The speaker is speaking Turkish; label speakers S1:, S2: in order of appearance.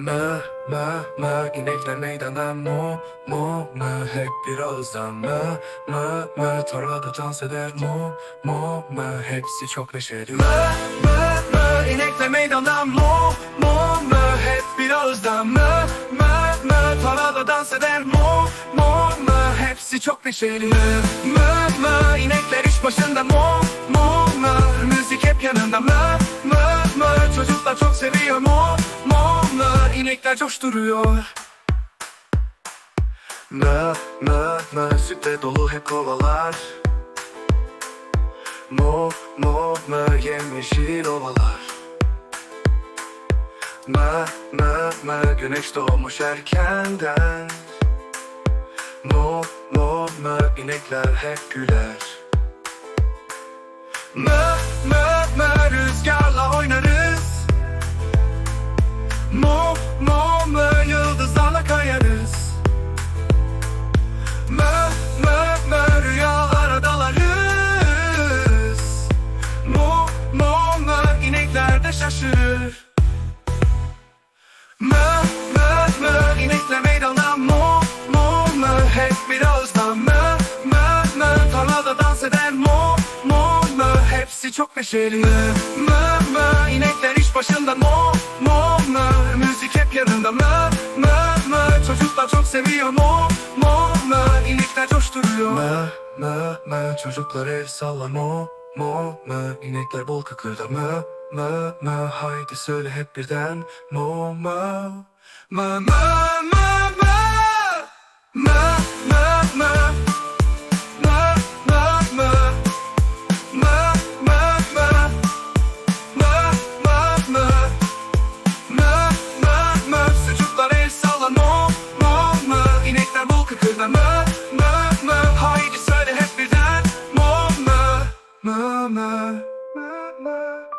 S1: Mö, mö, mö inekler meydanda mu, mu, mö Hep bir ağızdan mö, mö, mö Tarlada dans eder mu, mu, mö Hepsi çok neşeli. Mö, mö, mö inekler meydanda mu, mu, mö Hep bir ağızdan mö, mö, mö Tarlada dans eder. Mu, mu, mö Hepsi çok neşeli. Mö, mö, mö mö İnekler coşturuyor Mö, mö, mö Sütle dolu hep kovalar. Mo, mo, mö Yemyeşil ovalar. Mö, mö, mö Güneş doğmuş erkenden. Mo, mo, mö inekler hep güler. Mö, şaşırır. Mö, mö, mö inekler meydanda Mo, mo, mö Hep bir ağızdan Mö, mö, mö Tarlada dans eder Mo, mo, mö Hepsi çok neşeli. Mö, mö, mö inekler iş başında Mo, mo, mö Müzik hep yanında. Mö, mö, mö Çocuklar çok seviyor Mo, mo, mö İnekler coşturuyor. Mö, mö, mö Çocuklar el salla Mo, mo, mö İnekler bol kıkırda. Mö, mö, mö Haydi söyle hep birden. Sucuklar el salla. Mo, mo, mö. İnekler bol kıkırda Mö, mö, mö. Haydi söyle hep birden. Mö, mö Mö,